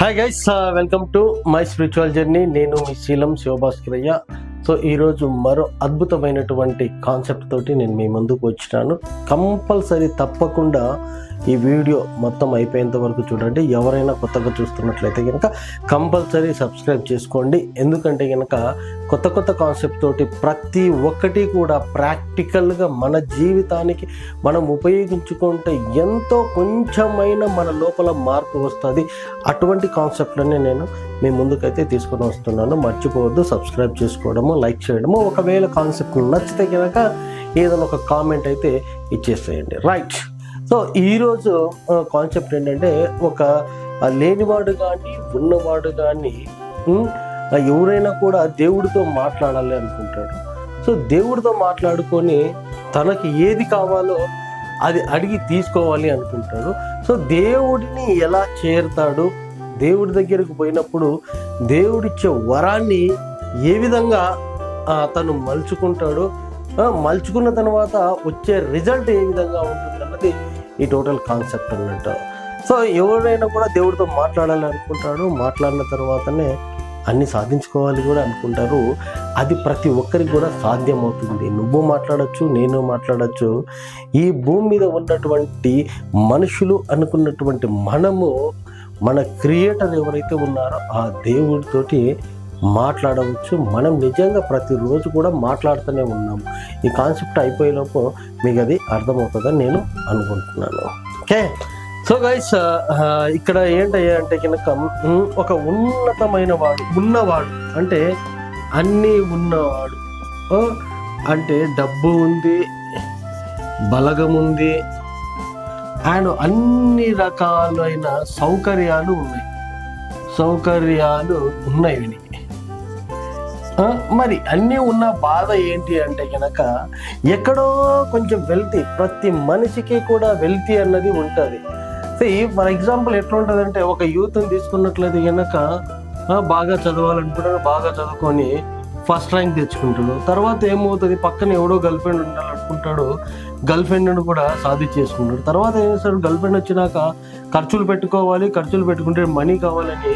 Hi guys welcome to my spiritual journey నేను మీ శీలం శివభాస్కరయ్య so ఈరోజు మరో అద్భుతమైనటువంటి కాన్సెప్ట్ తోటి నేను మీ ముందుకు వచ్చినాను. కంపల్సరీ తప్పకుండా ఈ వీడియో మొత్తం అయిపోయేంత వరకు చూడండి. ఎవరైనా కొత్తగా చూస్తున్నట్లయితే కనుక కంపల్సరీ సబ్స్క్రైబ్ చేసుకోండి. ఎందుకంటే కనుక కొత్త కొత్త కాన్సెప్ట్ తోటి ప్రతి ఒక్కటి కూడా ప్రాక్టికల్గా మన జీవితానికి మనం ఉపయోగించుకుంటే ఎంతో కొంచెమైన మన లోపల మార్పు వస్తుంది. అటువంటి కాన్సెప్ట్లనే నేను మీ ముందుకైతే తీసుకొని వస్తున్నాను. మర్చిపోవద్దు. సబ్స్క్రైబ్ చేసుకోవడము లైక్ చేయడము. ఒకవేళ కాన్సెప్ట్ నచ్చితే కనుక ఏదైనా ఒక కామెంట్ అయితే ఇచ్చేసేయండి. రైట్ సో ఈరోజు కాన్సెప్ట్ ఏంటంటే ఒక లేనివాడు కానీ ఉన్నవాడు కానీ ఎవరైనా కూడా దేవుడితో మాట్లాడాలి అనుకుంటాడు. సో దేవుడితో మాట్లాడుకొని తనకి ఏది కావాలో అది అడిగి తీసుకోవాలి అనుకుంటాడు. సో దేవుడిని ఎలా చేరుతాడు? దేవుడి దగ్గరకు పోయినప్పుడు దేవుడిచ్చే వరాన్ని ఏ విధంగా తను మలుచుకుంటాడు? మలుచుకున్న తర్వాత వచ్చే రిజల్ట్ ఏ విధంగా ఉంటుంది అన్నది ఈ టోటల్ కాన్సెప్ట్ అన్నట్టు సో ఎవరైనా కూడా దేవుడితో మాట్లాడాలి అనుకుంటాడు. మాట్లాడిన తర్వాతనే అన్ని సాధించుకోవాలి కూడా అనుకుంటారు. అది ప్రతి ఒక్కరికి కూడా సాధ్యమవుతుంది. నువ్వు మాట్లాడచ్చు నేను మాట్లాడచ్చు. ఈ భూమి మీద ఉన్నటువంటి మనుషులు అనుకున్నటువంటి మనము మన క్రియేటర్ ఎవరైతే ఉన్నారో ఆ దేవుడితోటి మాట్లాడవచ్చు. మనం నిజంగా ప్రతిరోజు కూడా మాట్లాడుతూనే ఉన్నాము ఈ కాన్సెప్ట్ అయిపోయేలోపు మీకు అది అర్థమవుతుందని నేను అనుకుంటున్నాను. Okay? So guys uh, uh, ఇక్కడ ఏంటయ్యా అంటే కనుక ఒక ఉన్నతమైన వాడు ఉన్నవాడు అంటే అన్నీ ఉన్నవాడు. అంటే డబ్బు ఉంది బలగం ఉంది అండ్ అన్ని రకాలైన సౌకర్యాలు ఉన్నాయి. సౌకర్యాలు ఉన్నాయి వీనికి మరి అన్నీ ఉన్న బాధ ఏంటి అంటే కనుక ఎక్కడో కొంచెం వెల్తీ ప్రతి మనిషికి కూడా వెల్తీ అన్నది ఉంటుంది. ఫర్ ఎగ్జాంపుల్ ఎట్లా ఉంటుంది అంటే ఒక యూత్ని తీసుకున్నట్లయితే కనుక బాగా చదవాలనుకుంటాడు బాగా చదువుకొని ఫస్ట్ ర్యాంక్ తెచ్చుకుంటాడు. తర్వాత ఏమవుతుంది? పక్కన ఎవడో గర్ల్ ఫ్రెండ్ ఉండాలనుకుంటాడు గర్ల్ ఫ్రెండ్ని కూడా సాధించేసుకుంటాడు తర్వాత ఏం చేస్తాడు? గర్ల్ ఫ్రెండ్ వచ్చినాక ఖర్చులు పెట్టుకోవాలి ఖర్చులు పెట్టుకుంటే మనీ కావాలని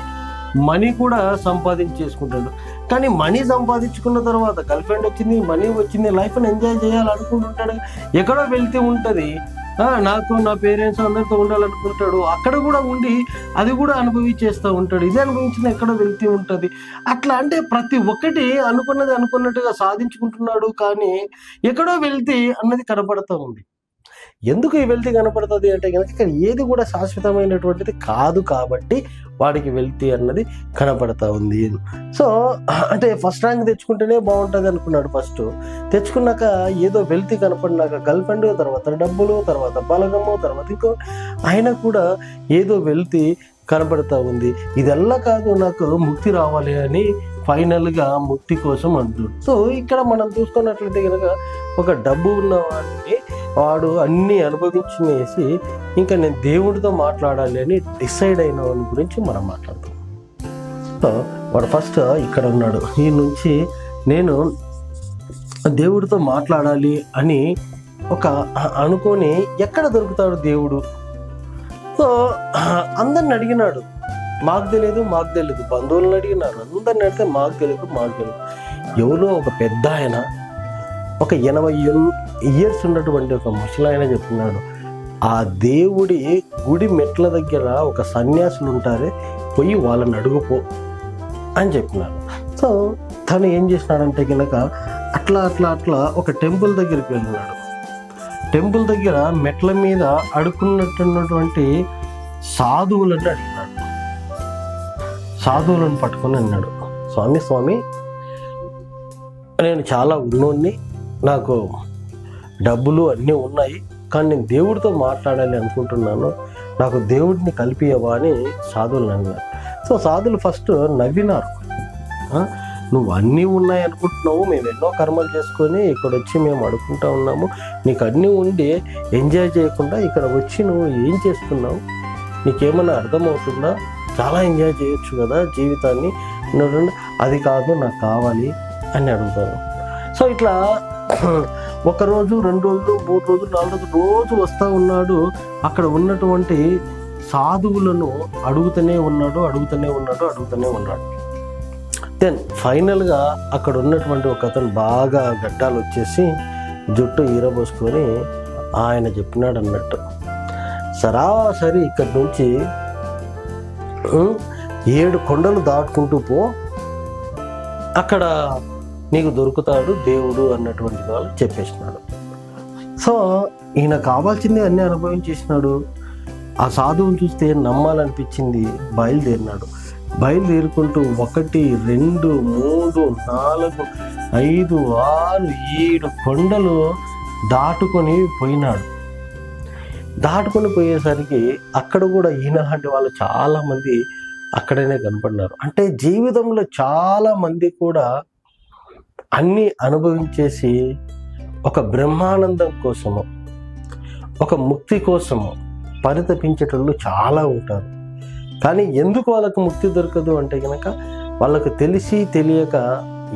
మనీ కూడా సంపాదించేసుకుంటాడు. కానీ మనీ సంపాదించుకున్న తర్వాత గర్ల్ ఫ్రెండ్ వచ్చింది మనీ వచ్చింది లైఫ్ని ఎంజాయ్ చేయాలనుకుంటుంటాడు. ఎక్కడో వెళ్తే ఉంటుంది. నాకు నా పేరెంట్స్ అందరితో ఉండాలనుకుంటాడు. అక్కడ కూడా ఉండి అది కూడా అనుభవించేస్తూ ఉంటాడు. ఇది అనుభవించిన ఎక్కడో వెళ్తూ ఉంటుంది. అట్లా అంటే ప్రతి ఒక్కటి అనుకున్నది అనుకున్నట్టుగా సాధించుకుంటున్నాడు కానీ ఎక్కడో వెళ్తే అన్నది కనపడుతూ ఉంది. ఎందుకు ఈ వెళ్తే కనపడుతుంది అంటే కనుక ఇక్కడ ఏది కూడా శాశ్వతమైనటువంటిది కాదు కాబట్టి వాడికి వెల్తీ అన్నది కనపడతా ఉంది. సో అంటే ఫస్ట్ ర్యాంక్ తెచ్చుకుంటేనే బాగుంటుంది అనుకున్నాడు ఫస్ట్. తెచ్చుకున్నాక ఏదో వెల్తీ కనపడినాక గర్ల్ ఫ్రెండ్ తర్వాత డబ్బులు తర్వాత బలగము తర్వాత ఇంకో ఆయన కూడా ఏదో వెల్తీ కనపడతా ఉంది. ఇదల్లా కాదు నాకు ముక్తి రావాలి అని ఫైనల్గా ముక్తి కోసం అంటున్నాడు. సో ఇక్కడ మనం చూసుకున్నట్లయితే కనుక ఒక డబ్బు ఉన్నవాడిని వాడు అన్నీ అనుభవించినేసి ఇంకా నేను దేవుడితో మాట్లాడాలి అని డిసైడ్ అయిన వాడి గురించి మనం మాట్లాడతాం. సో వాడు ఫస్ట్ ఇక్కడ ఉన్నాడు. ఈ నుంచి నేను దేవుడితో మాట్లాడాలి అని ఒక అనుకొని ఎక్కడ దొరుకుతాడు దేవుడు? సో అందరిని అడిగినాడు. మాకు తెలియదు మాకు తెలియదు బంధువులను అడిగినారు. అందరిని అడిగితే మాకు తెలియదు మాకు తెలియదు ఎవరో ఒక పెద్ద ఆయన ఒక ఎనభై ఇయర్స్ ఉన్నటువంటి ఒక ముసలాయన చెప్తున్నాడు. ఆ దేవుడి గుడి మెట్ల దగ్గర ఒక సన్యాసులు ఉంటారే పోయి వాళ్ళని అడుగుపో అని చెప్పినాడు సో తను ఏం చేసినాడంటే కనుక అట్లా అట్లా అట్లా ఒక టెంపుల్ దగ్గరికి వెళ్ళినాడు. టెంపుల్ దగ్గర మెట్ల మీద అడుక్కున్నట్టున్నటువంటి సాధువులను అడిగినాడు. సాధువులను పట్టుకొని అన్నాడు స్వామి స్వామి నేను చాలా ఉన్నోడిని నాకు డబ్బులు అన్నీ ఉన్నాయి కానీ నేను దేవుడితో మాట్లాడాలి అనుకుంటున్నాను. నాకు దేవుడిని కలిపియవా అని సాధువులు అన్నారు సో సాధువులు ఫస్ట్ నవ్వినారు. నువ్వు అన్నీ ఉన్నాయి అనుకుంటున్నావు మేము ఎన్నో కర్మలు చేసుకొని ఇక్కడ వచ్చి మేము అడుక్కుంటా ఉన్నాము. నీకు అన్నీ ఉండి ఎంజాయ్ చేయకుండా ఇక్కడ వచ్చి నువ్వు ఏం చేస్తున్నావు? నీకేమైనా అర్థమవుతుందా? చాలా ఎంజాయ్ చేయొచ్చు కదా జీవితాన్ని. అది కాదు నాకు కావాలి అని అడుగుతాను సో ఇట్లా ఒక రోజు రెండు రోజులు మూడు రోజులు నాలుగు రోజులు రోజు వస్తూ ఉన్నాడు. అక్కడ ఉన్నటువంటి సాధువులను అడుగుతూనే ఉన్నాడు అడుగుతూనే ఉన్నాడు అడుగుతూనే ఉన్నాడు. దెన్ ఫైనల్గా అక్కడ ఉన్నటువంటి ఒక అతను బాగా గడ్డాలు వచ్చేసి జుట్టు ఈరబోసుకొని ఆయన చెప్పినాడు అన్నట్టు. సరాసరి ఇక్కడి నుంచి ఏడు కొండలు దాటుకుంటూ పో. అక్కడ నీకు దొరుకుతాడు దేవుడు అన్నటువంటి వాళ్ళు చెప్పేసినాడు సో ఈయన కావాల్సింది అన్నీ అనుభవించేసినాడు ఆ సాధువుని చూస్తే నమ్మాలనిపించింది బయలుదేరినాడు. బయలుదేరుకుంటూ ఒకటి రెండు మూడు నాలుగు ఐదు ఆరు ఏడు కొండలు దాటుకొని పోయినాడు. దాటుకొని పోయేసరికి అక్కడ కూడా ఈయన లాంటి వాళ్ళు చాలామంది అక్కడనే కనపడినారు. అంటే జీవితంలో చాలా మంది కూడా అన్నీ అనుభవించేసి ఒక బ్రహ్మానందం కోసము ఒక ముక్తి కోసము పరితపించేటోళ్ళు చాలా ఉంటారు. కానీ ఎందుకు వాళ్ళకు ముక్తి దొరకదు అంటే కనుక వాళ్ళకు తెలిసి తెలియక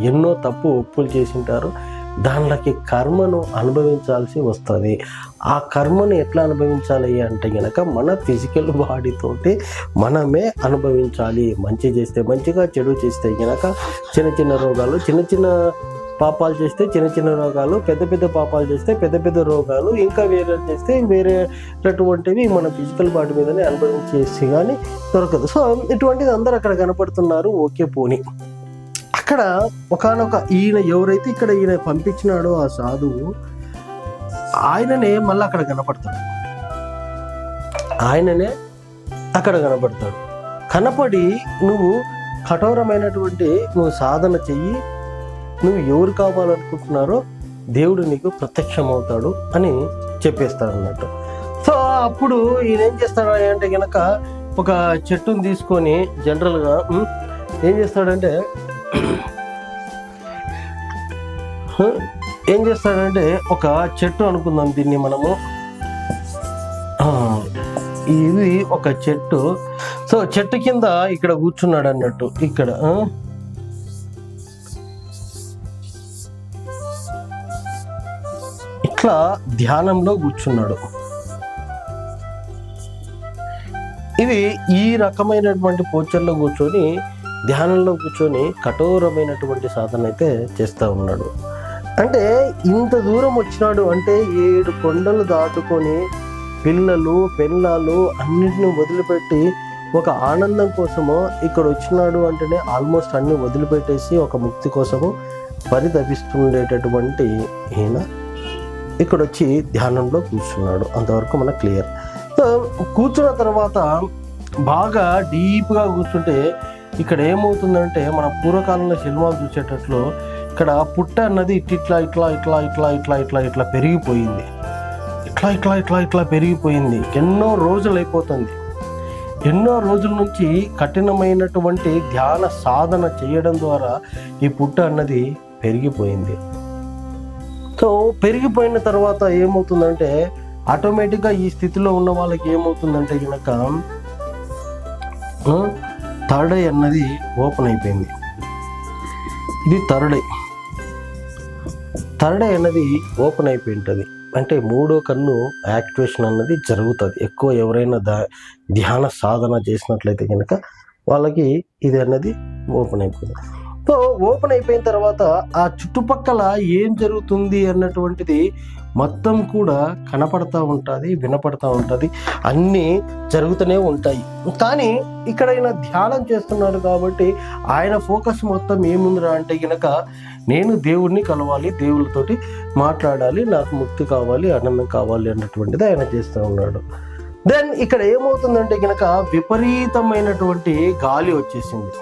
ఎన్నో తప్పు ఒప్పులు చేసింటారు. దానిలోకి కర్మను అనుభవించాల్సి వస్తుంది. ఆ కర్మను ఎట్లా అనుభవించాలి అంటే గనక మన ఫిజికల్ బాడీతోటి మనమే అనుభవించాలి. మంచి చేస్తే మంచిగా చెడు చేస్తే గనక చిన్న చిన్న రోగాలు చిన్న చిన్న పాపాలు చేస్తే చిన్న చిన్న రోగాలు పెద్ద పెద్ద పాపాలు చేస్తే పెద్ద పెద్ద రోగాలు ఇంకా వేరే చేస్తే వేరేటటువంటివి మన ఫిజికల్ బాడీ మీదనే అనుభవించేసి కానీ దొరకదు. సో ఇటువంటిది అందరూ అక్కడ కనపడుతున్నారు. ఓకే పోనీ. అక్కడ ఒకనొక ఈయన ఎవరైతే ఇక్కడ ఈయన పంపించినాడో ఆ సాధువు ఆయననే మళ్ళీ అక్కడ కనపడతాడు. ఆయననే అక్కడ కనపడతాడు. కనపడి నువ్వు కఠోరమైనటువంటి నువ్వు సాధన చెయ్యి నువ్వు ఎవరు కావాలనుకుంటున్నారో దేవుడు నీకు ప్రత్యక్షం అవుతాడు అని చెప్పేస్తాడు అన్నట్టు సో అప్పుడు ఈయన ఏం చేస్తాడు అంటే గనక ఒక చెట్టుని తీసుకొని జనరల్గా ఏం చేస్తాడంటే ఏం చేస్తాడంటే ఒక చెట్టు అనుకుందాం దీన్ని మనము. ఇది ఒక చెట్టు. సో చెట్టు కింద ఇక్కడ కూర్చున్నాడు అన్నట్టు. ఇక్కడ ఆ? ఇట్లా ధ్యానంలో కూర్చున్నాడు. ఇది ఈ రకమైనటువంటి పోచర్లో కూర్చొని ధ్యానంలో కూర్చొని కఠోరమైనటువంటి సాధన అయితే చేస్తూ ఉన్నాడు. అంటే ఇంత దూరం వచ్చినాడు అంటే ఏడు కొండలు దాటుకొని పిల్లలు పెళ్ళాలు అన్నిటిని వదిలిపెట్టి ఒక ఆనందం కోసము ఇక్కడ వచ్చినాడు అంటేనే ఆల్మోస్ట్ అన్ని వదిలిపెట్టేసి ఒక ముక్తి కోసము పరితపిస్తుండేటటువంటి ఈయన ఇక్కడ వచ్చి ధ్యానంలో కూర్చున్నాడు. అంతవరకు మనకు క్లియర్. సో కూర్చున్న తర్వాత బాగా డీప్గా కూర్చుంటే ఇక్కడ ఏమవుతుందంటే మన పూర్వకాలంలో సినిమాలు చూసేటట్లు ఇక్కడ పుట్ట అన్నది ఇట్లా ఇట్లా ఇట్లా ఇట్లా ఇట్లా ఇట్లా ఇట్లా పెరిగిపోయింది ఇట్లా ఇట్లా ఇట్లా ఇట్లా పెరిగిపోయింది ఎన్నో రోజులు అయిపోతుంది ఎన్నో రోజుల నుంచి కఠినమైనటువంటి ధ్యాన సాధన చేయడం ద్వారా ఈ పుట్ట అన్నది పెరిగిపోయింది సో పెరిగిపోయిన తర్వాత ఏమవుతుందంటే ఆటోమేటిక్గా ఈ స్థితిలో ఉన్న వాళ్ళకి ఏమవుతుందంటే కనుక థర్డ్ ఐ అన్నది ఓపెన్ అయిపోయింది. ఇది థర్డ్ ఐ థర్డ్ ఐ అన్నది ఓపెన్ అయిపోయి ఉంటుంది అంటే మూడో కన్ను యాక్టివేషన్ అన్నది జరుగుతుంది. ఎక్కువ ఎవరైనా దా ధ్యాన సాధన చేసినట్లయితే కనుక వాళ్ళకి ఇది అన్నది ఓపెన్ అయిపోయింది. సో ఓపెన్ అయిపోయిన తర్వాత ఆ చుట్టుపక్కల ఏం జరుగుతుంది అన్నటువంటిది మొత్తం కూడా కనపడతా ఉంటుంది వినపడతా ఉంటుంది. అన్నీ జరుగుతూనే ఉంటాయి. కానీ ఇక్కడ ఆయన ధ్యానం చేస్తున్నాడు కాబట్టి ఆయన ఫోకస్ మొత్తం ఏముందిరా అంటే గనక నేను దేవుణ్ణి కలవాలి దేవుళ్ళతోటి మాట్లాడాలి నాకు ముక్తి కావాలి ఆనందం కావాలి అన్నటువంటిది ఆయన చేస్తూ ఉన్నాడు. దెన్ ఇక్కడ ఏమవుతుందంటే గనక విపరీతమైనటువంటి గాలి వచ్చేసింది.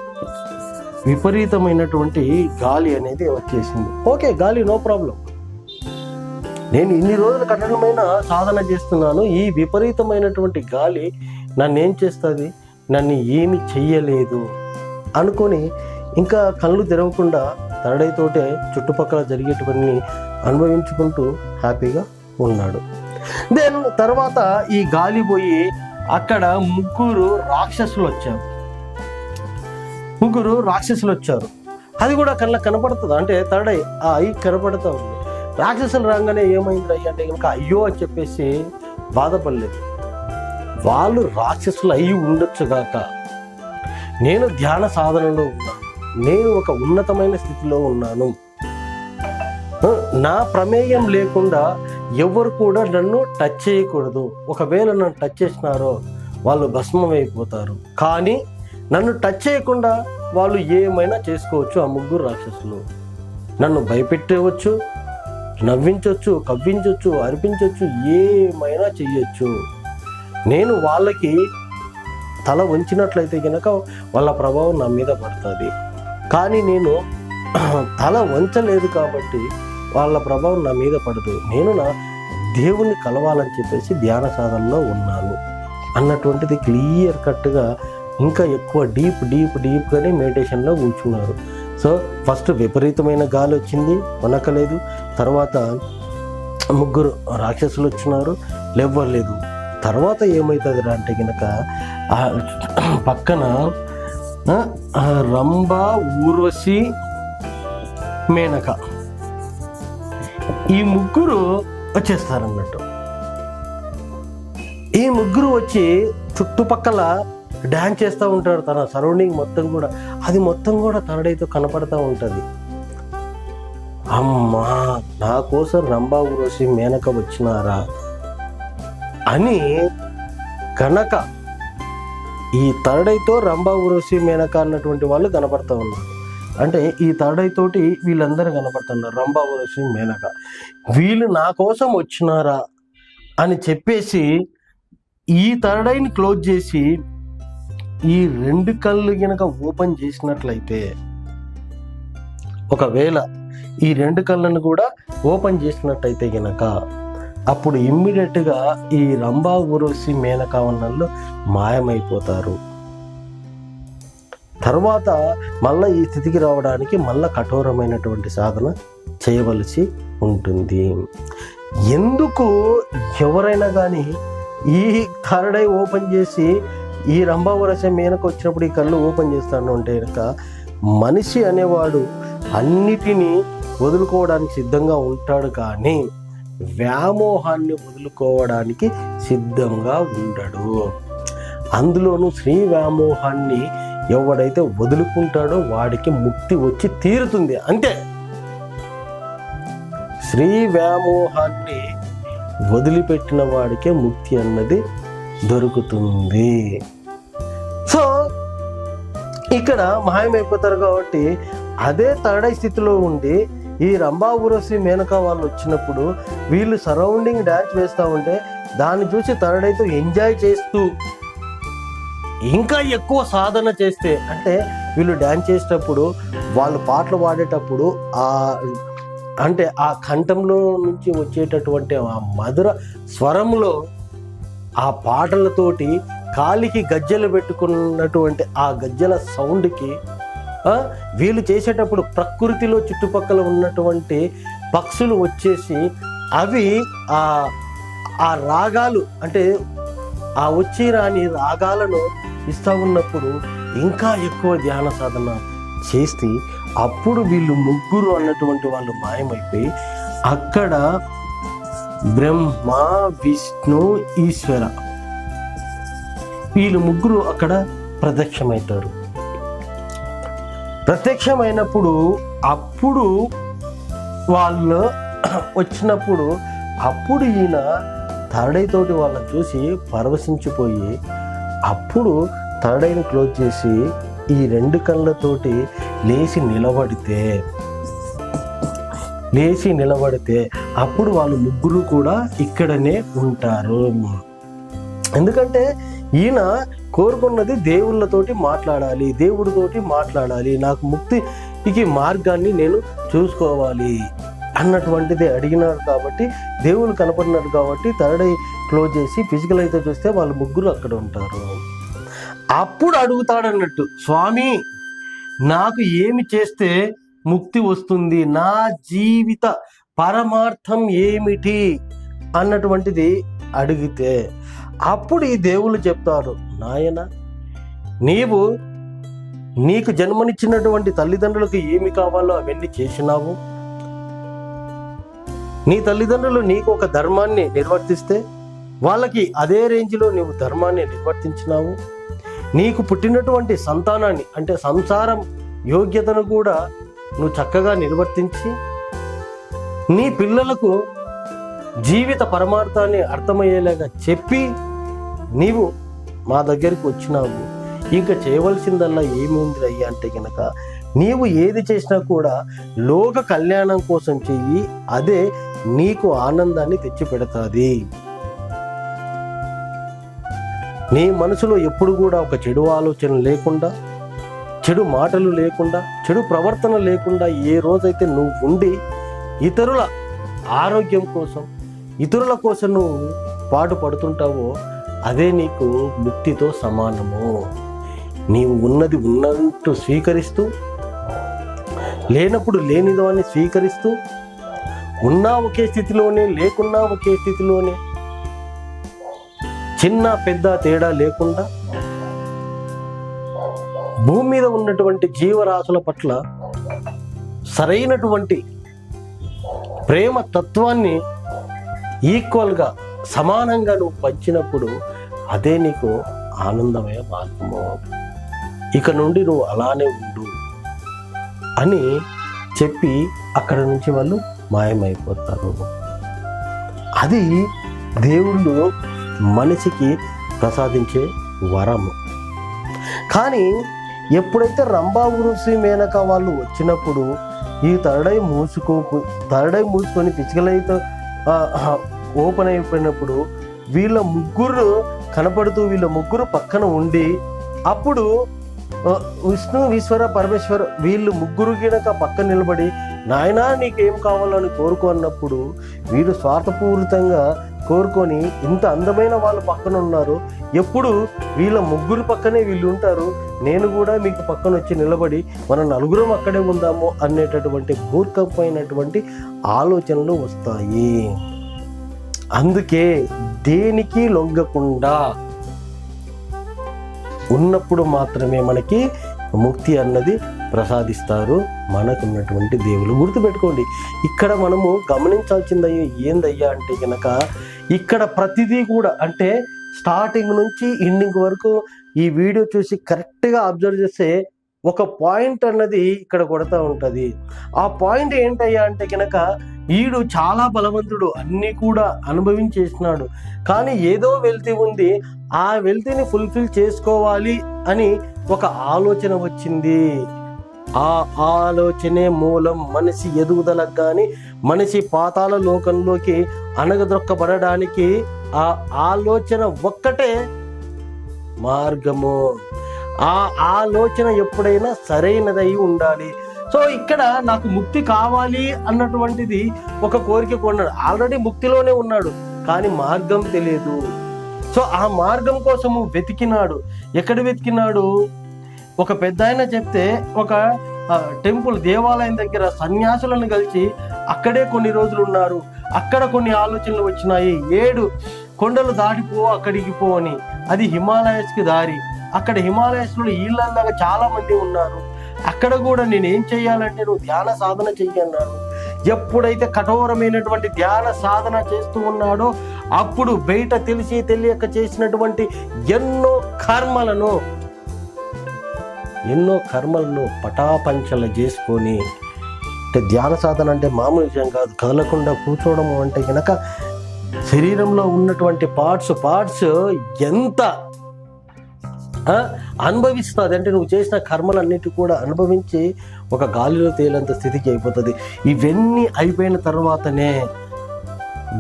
విపరీతమైనటువంటి గాలి అనేది వచ్చేసింది. ఓకే గాలి నో ప్రాబ్లం నేను ఇన్ని రోజులు కఠినమైన సాధన చేస్తున్నాను ఈ విపరీతమైనటువంటి గాలి నన్ను ఏం చేస్తుంది? నన్ను ఏమి చెయ్యలేదు. అనుకొని ఇంకా కళ్ళు తెరవకుండా తరడైతోటే చుట్టుపక్కల జరిగేటువన్నీ అనుభవించుకుంటూ హ్యాపీగా ఉన్నాడు. దెన్ తర్వాత ఈ గాలి పోయి అక్కడ ముగ్గురు రాక్షసులు వచ్చారు ముగ్గురు రాక్షసులు వచ్చారు అది కూడా కళ్ళ కనపడుతుంది? అంటే తడై ఆ ఐ కనపడుతూ ఉంది. రాక్షసులు రాగానే ఏమైంది అయ్యి అంటే కనుక అయ్యో అని చెప్పేసి బాధపడలేదు. వాళ్ళు రాక్షసులు అయి ఉండొచ్చుగాక నేను ధ్యాన సాధనలో ఉన్నాను నేను ఒక ఉన్నతమైన స్థితిలో ఉన్నాను. నా ప్రమేయం లేకుండా ఎవరు కూడా నన్ను టచ్ చేయకూడదు. ఒకవేళ నన్ను టచ్ చేసినారో వాళ్ళు భస్మం అయిపోతారు కానీ నన్ను టచ్ చేయకుండా వాళ్ళు ఏమైనా చేసుకోవచ్చు ఆ ముగ్గురు రాక్షసులు. నన్ను భయపెట్టవచ్చు. నవ్వించవచ్చు కవ్వించవచ్చు అర్పించవచ్చు ఏమైనా చెయ్యొచ్చు. నేను వాళ్ళకి తల వంచినట్లయితే కనుక వాళ్ళ ప్రభావం నా మీద పడుతుంది. కానీ నేను తల వంచలేదు కాబట్టి వాళ్ళ ప్రభావం నా మీద పడదు. నేను నా దేవుణ్ణి కలవాలని చెప్పేసి ధ్యాన సాధనలో ఉన్నాను. అన్నటువంటిది క్లియర్ కట్గా ఇంకా ఎక్కువ డీప్ డీప్ డీప్గానే మెడిటేషన్లో కూర్చున్నారు. సో ఫస్ట్ విపరీతమైన గాలి వచ్చింది వనకలేదు తర్వాత ముగ్గురు రాక్షసులు వచ్చినారు లేవ్వలేదు. తర్వాత ఏమవుతుంది అంటే కనుక పక్కన రంభ ఊర్వశి మేనక. ఈ ముగ్గురు వచ్చేస్తారన్నట్టు. ఈ ముగ్గురు వచ్చి చుట్టుపక్కల డ్యాన్స్ చేస్తూ ఉంటారు తన సరౌండింగ్ మొత్తం కూడా. అది మొత్తం కూడా తనడైతే కనపడతా ఉంటుంది. అమ్మా నా కోసం రంభా ఊరోసి మేనక వచ్చినారా? అని కనుక ఈ తరడైతో రంభా ఊరోసి మేనక అన్నటువంటి వాళ్ళు కనపడుతూ ఉన్నారు. అంటే ఈ తరడైతోటి వీళ్ళందరూ కనపడుతున్నారు రంభా ఊరోసి మేనక. వీళ్ళు నా కోసం వచ్చినారా అని చెప్పేసి ఈ తరడైని క్లోజ్ చేసి ఈ రెండు కళ్ళు గనక ఓపెన్ చేసినట్లయితే ఒకవేళ ఈ రెండు కళ్ళను కూడా ఓపెన్ చేసినట్టయితే గనక అప్పుడు ఇమ్మీడియట్గా ఈ రంభా ఉరోసి మేనకావనల్లో మాయమైపోతారు. తర్వాత మళ్ళీ ఈ స్థితికి రావడానికి మళ్ళీ కఠోరమైనటువంటి సాధన చేయవలసి ఉంటుంది. ఎందుకు ఎవరైనా కానీ ఈ థర్డ్ ఐ ఓపెన్ చేసి ఈ రంభావరసం మీనకు వచ్చినప్పుడు ఈ కళ్ళు ఓపెన్ చేస్తాను అంటే కనుక మనిషి అనేవాడు అన్నిటినీ వదులుకోవడానికి సిద్ధంగా ఉంటాడు కానీ వ్యామోహాన్ని వదులుకోవడానికి సిద్ధంగా ఉండడు. అందులోనూ శ్రీ వ్యామోహాన్ని ఎవడైతే వదులుకుంటాడో వాడికి ముక్తి వచ్చి తీరుతుంది. అంతే. శ్రీ వ్యామోహాన్ని వదిలిపెట్టిన వాడికే ముక్తి అన్నది దొరుకుతుంది. సో ఇక్కడ మాయమైపోతారు కాబట్టి అదే తడై స్థితిలో ఉండి ఈ రంభా ఊరసి మేనకా వాళ్ళు వచ్చినప్పుడు వీళ్ళు సరౌండింగ్ డ్యాన్స్ వేస్తూ ఉంటే దాన్ని చూసి తరడైతో ఎంజాయ్ చేస్తూ ఇంకా ఎక్కువ సాధన చేస్తే అంటే వీళ్ళు డ్యాన్స్ చేసేటప్పుడు వాళ్ళు పాటలు పాడేటప్పుడు ఆ అంటే ఆ కంఠంలో నుంచి వచ్చేటటువంటి ఆ మధుర స్వరంలో ఆ పాటలతోటి కాలికి గజ్జెలు పెట్టుకున్నటువంటి ఆ గజ్జెల సౌండ్కి వీళ్ళు చేసేటప్పుడు ప్రకృతిలో చుట్టుపక్కల ఉన్నటువంటి పక్షులు వచ్చేసి అవి ఆ ఆ రాగాలు అంటే ఆ వచ్చి రాని రాగాలను ఇస్తూ ఉన్నప్పుడు ఇంకా ఎక్కువ ధ్యాన సాధన చేస్తే అప్పుడు వీళ్ళు ముగ్గురు అన్నటువంటి వాళ్ళు మాయమైపోయి అక్కడ బ్రహ్మ విష్ణు ఈశ్వర. వీళ్ళు ముగ్గురు అక్కడ ప్రత్యక్షమవుతారు ప్రత్యక్షమైనప్పుడు అప్పుడు వాళ్ళు వచ్చినప్పుడు అప్పుడు ఈయన తరడైతోటి వాళ్ళని చూసి పరవశించిపోయి అప్పుడు తరడైని క్లోజ్ చేసి ఈ రెండు కళ్ళతోటి లేచి నిలబడితే లేచి నిలబడితే అప్పుడు వాళ్ళు ముగ్గురు కూడా ఇక్కడనే ఉంటారు. ఎందుకంటే ఈయన కోరుకున్నది దేవుళ్ళతోటి మాట్లాడాలి దేవుడితోటి మాట్లాడాలి నాకు ముక్తికి మార్గాన్ని నేను చూసుకోవాలి అన్నటువంటిది అడిగినారు కాబట్టి దేవుళ్ళు కనపడినారు కాబట్టి థర్డ్ ఐ క్లోజ్ చేసి ఫిజికల్ అయితే చూస్తే వాళ్ళు ముగ్గురు అక్కడ ఉంటారు. అప్పుడు అడుగుతాడన్నట్టు స్వామి నాకు ఏమి చేస్తే ముక్తి వస్తుంది? నా జీవిత పరమార్థం ఏమిటి అన్నటువంటిది అడిగితే అప్పుడు ఈ దేవుళ్ళు చెప్తారు నాయన నీవు నీకు జన్మనిచ్చినటువంటి తల్లిదండ్రులకు ఏమి కావాలో అవన్నీ చేసినావు? నీ తల్లిదండ్రులు నీకు ఒక ధర్మాన్ని నిర్వర్తిస్తే వాళ్ళకి అదే రేంజ్లో నీవు ధర్మాన్ని నిర్వర్తించినావు? నీకు పుట్టినటువంటి సంతానాన్ని అంటే సంసారం యోగ్యతను కూడా నువ్వు చక్కగా నిర్వర్తించి నీ పిల్లలకు జీవిత పరమార్థాన్ని అర్థమయ్యేలాగా చెప్పి నీవు మా దగ్గరికి వచ్చినావు. ఇంకా చేయవలసిందల్లా ఏముంది అయ్యా అంటే కనుక నీవు ఏది చేసినా కూడా లోక కళ్యాణం కోసం చెయ్యి అదే నీకు ఆనందాన్ని తెచ్చిపెడతాది. నీ మనసులో ఎప్పుడు కూడా ఒక చెడు ఆలోచన లేకుండా చెడు మాటలు లేకుండా చెడు ప్రవర్తన లేకుండా ఏ రోజైతే నువ్వు ఉండి ఇతరుల ఆరోగ్యం కోసం ఇతరుల కోసం నువ్వు పాటు పడుతుంటావో అదే నీకు ముక్తితో సమానము. నీవు ఉన్నది ఉన్నట్టు స్వీకరిస్తూ లేనప్పుడు లేనిదాన్ని స్వీకరిస్తూ ఉన్నా ఒకే స్థితిలోనే లేకున్నా ఒకే స్థితిలోనే చిన్న పెద్ద తేడా లేకుండా భూమి మీద ఉన్నటువంటి జీవరాశుల పట్ల సరైనటువంటి ప్రేమ తత్వాన్ని ఈక్వల్గా సమానంగా నువ్వు పంచినప్పుడు అదే నీకు ఆనందమయ మార్గము. ఇక నుండి నువ్వు అలానే ఉండు అని చెప్పి అక్కడ నుంచి వాళ్ళు మాయమైపోతారు. అది దేవుళ్ళు మనిషికి ప్రసాదించే వరము. కానీ ఎప్పుడైతే రంభా ఉరుసి మేనక వాళ్ళు వచ్చినప్పుడు ఈ తరడై మూసుకో తరడై మూసుకొని ఫిజికల్ ఓపెన్ అయిపోయినప్పుడు వీళ్ళ ముగ్గురు కనపడుతూ వీళ్ళ ముగ్గురు పక్కన ఉండి అప్పుడు విష్ణు ఈశ్వర పరమేశ్వర వీళ్ళు ముగ్గురు గినక పక్కన నిలబడి నాయనా నీకేం కావాలని కోరుకో అన్నప్పుడు వీళ్ళు స్వార్థపూరితంగా కోరుకొని ఇంత అందమైన వాళ్ళు పక్కన ఉన్నారు. ఎప్పుడు వీళ్ళ ముగ్గురు పక్కనే వీళ్ళు ఉంటారు. నేను కూడా మీకు పక్కన వచ్చి నిలబడి మన నలుగురం అక్కడే ఉందాము అనేటటువంటి మూర్ఖమైనటువంటి ఆలోచనలు వస్తాయి. అందుకే దేనికి లొంగకుండా ఉన్నప్పుడు మాత్రమే మనకి ముక్తి అన్నది ప్రసాదిస్తారు. మనకున్నటువంటి దేవులు గుర్తుపెట్టుకోండి. ఇక్కడ మనము గమనించాల్సిందయ్యో ఏందయ్యా అంటే కనుక ఇక్కడ ప్రతిదీ కూడా అంటే స్టార్టింగ్ నుంచి ఎండింగ్ వరకు ఈ వీడియో చూసి కరెక్ట్గా అబ్జర్వ్ చేస్తే ఒక పాయింట్ అన్నది ఇక్కడ కొడతా ఉంటుంది. ఆ పాయింట్ ఏంటయ్యా అంటే కనుక ఈడు చాలా బలవంతుడు అన్ని కూడా అనుభవించేసినాడు. కానీ ఏదో వెళ్తీ ఉంది ఆ వెల్తీని ఫుల్ఫిల్ చేసుకోవాలి అని ఒక ఆలోచన వచ్చింది. ఆ ఆలోచనే మూలం మనిషి ఎదుగుదలకు కానీ మనిషి పాతాల లోకంలోకి అణగదొక్కబడడానికి ఆ ఆలోచన ఒక్కటే మార్గము. ఆ ఆలోచన ఎప్పుడైనా సరైనదై ఉండాలి. సో ఇక్కడ నాకు ముక్తి కావాలి అన్నటువంటిది ఒక కోరిక కొన్నాడు ఆల్రెడీ ముక్తిలోనే ఉన్నాడు కానీ మార్గం తెలియదు సో ఆ మార్గం కోసము వెతికినాడు. ఎక్కడ వెతికినాడు? ఒక పెద్ద ఆయన చెప్తే ఒక టెంపుల్ దేవాలయం దగ్గర సన్యాసులను కలిసి అక్కడే కొన్ని రోజులు ఉన్నారు. అక్కడ కొన్ని ఆలోచనలు వచ్చినాయి. ఏడు కొండలు దాటిపో అక్కడికి పో అని. అది హిమాలయస్కి దారి. అక్కడ హిమాలయస్లో ఈళ్ళలాగా చాలా మంది ఉన్నారు. అక్కడ కూడా నేను ఏం చేయాలంటే నువ్వు ధ్యాన సాధన చెయ్యన్నాను ఎప్పుడైతే కఠోరమైనటువంటి ధ్యాన సాధన చేస్తూ ఉన్నాడో అప్పుడు బయట తెలిసి తెలియక చేసినటువంటి ఎన్నో కర్మలను ఎన్నో కర్మలను పటాపంచలు చేసుకొని అంటే ధ్యాన సాధన అంటే మామూలు విషయం కాదు. కదలకుండా కూర్చోవడం అంటే కనుక శరీరంలో ఉన్నటువంటి పార్ట్స్ పార్ట్స్ ఎంత అనుభవిస్తుంది అంటే నువ్వు చేసిన కర్మలన్నిటి కూడా అనుభవించి ఒక గాలిలో తేలేంత స్థితికి అయిపోతుంది. ఇవన్నీ అయిపోయిన తర్వాతనే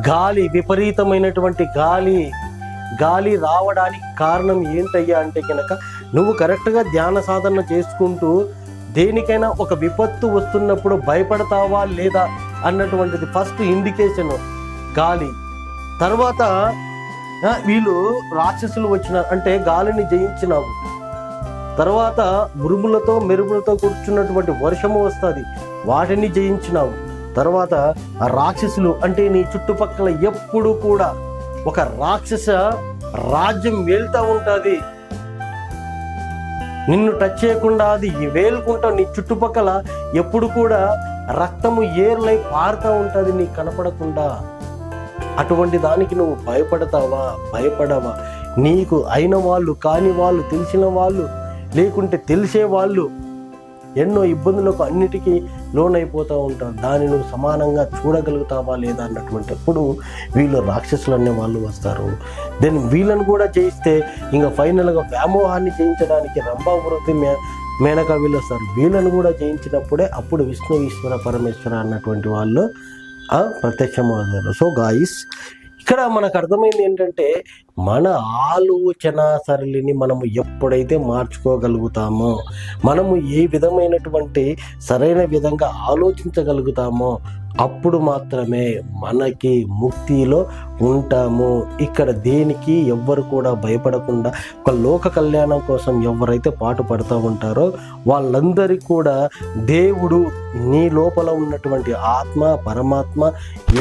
గాలి విపరీతమైనటువంటి గాలి గాలి రావడానికి కారణం ఏంటయ్యా అంటే కనుక నువ్వు కరెక్ట్గా ధ్యాన సాధన చేసుకుంటూ దేనికైనా ఒక విపత్తు వస్తున్నప్పుడు భయపడతావా లేదా అన్నటువంటిది ఫస్ట్ ఇండికేషన్ గాలి. తర్వాత వీళ్ళు రాక్షసులు వచ్చిన అంటే గాలిని జయించినావు. తర్వాత ఉరుములతో మెరుపులతో కూర్చున్నటువంటి వర్షము వస్తుంది. వాటిని జయించినావు. తర్వాత ఆ రాక్షసులు అంటే నీ చుట్టుపక్కల ఎప్పుడు కూడా ఒక రాక్షస రాజ్యం వెళ్తా ఉంటుంది. నిన్ను టచ్ చేయకుండా అది వేలుకుంటా నీ చుట్టుపక్కల ఎప్పుడు కూడా రక్తము ఏర్లై పారుతూ ఉంటుంది నీకు కనపడకుండా. అటువంటి దానికి నువ్వు భయపడతావా? భయపడవా. నీకు అయిన వాళ్ళు కాని వాళ్ళు తెలిసిన వాళ్ళు లేకుంటే తెలిసే వాళ్ళు ఎన్నో ఇబ్బందులకు అన్నిటికీ లోనైపోతూ ఉంటారు. దాన్ని నువ్వు సమానంగా చూడగలుగుతావా లేదా అన్నటువంటిప్పుడు వీళ్ళు రాక్షసులు అనే వాళ్ళు వస్తారు. దెన్ వీళ్ళని కూడా చేయిస్తే ఇంకా ఫైనల్గా వ్యామోహాన్ని చేయించడానికి రంభావృతి మే మేనక వీళ్ళు వస్తారు. వీళ్ళని కూడా చేయించినప్పుడే అప్పుడు విష్ణు ఈశ్వర పరమేశ్వర అన్నటువంటి వాళ్ళు ప్రత్యక్షమవుతారు. సో గాయస్ ఇక్కడ మనకు అర్థమైంది ఏంటంటే మన ఆలోచన సరళిని మనము ఎప్పుడైతే మార్చుకోగలుగుతామో మనము ఏ విధమైనటువంటి సరైన విధంగా ఆలోచించగలుగుతామో అప్పుడు మాత్రమే మనకి ముక్తిలో ఉంటాము. ఇక్కడ దేనికి ఎవ్వరు కూడా భయపడకుండా ఒక లోక కళ్యాణం కోసం ఎవరైతే పాటు పడుతూ ఉంటారో వాళ్ళందరికీ కూడా దేవుడు నీ లోపల ఉన్నటువంటి ఆత్మ పరమాత్మ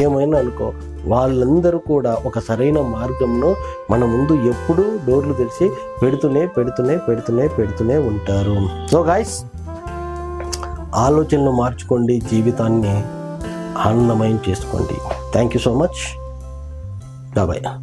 ఏమైనా అనుకో వాళ్ళందరూ కూడా ఒక సరైన మార్గంలో మన ముందు ఎప్పుడూ డోర్లు తెరిచి పెడుతూనే పెడుతూనే పెడుతూనే పెడుతూనే ఉంటారు. సో గాయస్ ఆలోచనలు మార్చుకోండి జీవితాన్ని ఆనందమయం చేసుకోండి. Thank you so much bye